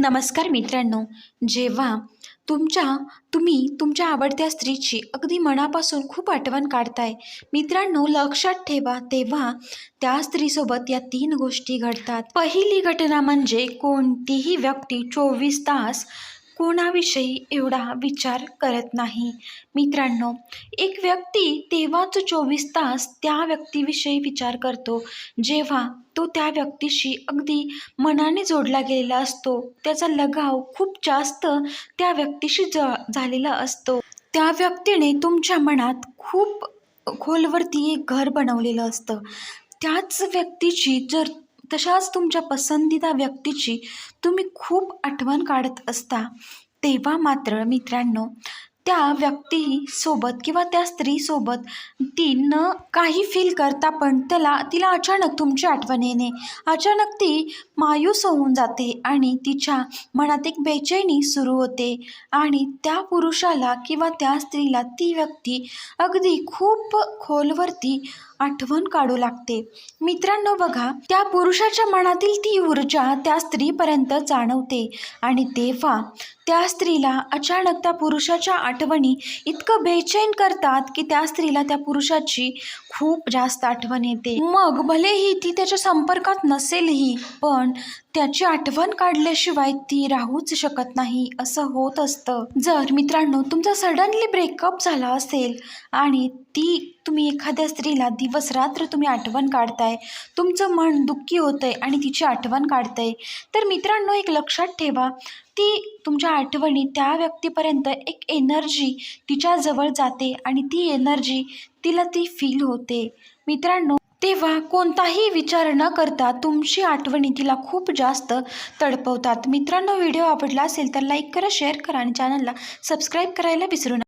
नमस्कार मित्रांनो. जेव्हा तुमच्या तुम्ही तुमच्या आवडत्या स्त्रीची अगदी मनापासून खूप आठवण काढताय मित्रांनो लक्षात ठेवा तेव्हा त्या स्त्रीसोबत या तीन गोष्टी घडतात. पहिली घटना म्हणजे कोणतीही व्यक्ती चोवीस तास कोणाविषयी एवढा विचार करत नाही? मित्रांनो एक व्यक्ती तेव्हाच चोवीस तास त्या व्यक्तीविषयी विचार करतो जेव्हा तो त्या व्यक्तीशी अगदी मनाने जोडला गेलेला असतो. त्याचा लगाव खूप जास्त त्या व्यक्तीशी ज झालेला असतो. त्या व्यक्तीने तुमच्या मनात खूप खोलवरती एक घर बनवलेलं असतं. त्याच व्यक्तीची जर तशाच तुमच्या पसंतीदा व्यक्तीची तुम्ही खूप आठवण काढत असता. तेव्हा मात्र मित्रांनो त्या व्यक्तीसोबत किंवा त्या स्त्रीसोबत ती न काही फील करता पण त्याला तिला अचानक तुमची आठवण येणे. अचानक ती मायूस होऊन जाते आणि तिच्या मनात एक बेचैनी सुरू होते आणि त्या पुरुषाला किंवा त्या स्त्रीला ती व्यक्ती अगदी खूप खोलवरती आठवण काढू लागते. मित्रांनो बघा त्या पुरुषाच्या मनातील ती ऊर्जा त्या स्त्रीपर्यंत जाणवते. आणि तेव्हा त्या स्त्रीला अचानक त्या पुरुषाच्या आठवणी इतकं बेचैन करतात की त्या स्त्रीला त्या पुरुषाची खूप जास्त आठवण येते. मग भलेही ती त्याच्या संपर्कात नसेलही पण त्याची आठवण काढल्याशिवाय ती राहूच शकत नाही असं होत असतं. जर मित्रांनो तुमचा सडनली ब्रेकअप झाला असेल आणि ती तुम्ही एखाद्या स्त्रीला दिवस रात्र तुम्ही आठवण काढताय तुमचं मन दुःखी होतंय आणि तिची आठवण काढतंय तर मित्रांनो एक लक्षात ठेवा ती तुमच्या आठवणी त्या व्यक्तीपर्यंत एक एनर्जी तिच्याजवळ जाते आणि ती एनर्जी तिला ती फील होते. मित्रांनो तेव्हा कोणताही विचार न करता तुमची आठवणी तिला खूप जास्त तडपवतात. मित्रांनो व्हिडिओ आवडला असेल तर लाईक करा शेअर करा आणि चॅनलला सबस्क्राईब करायला विसरू नका.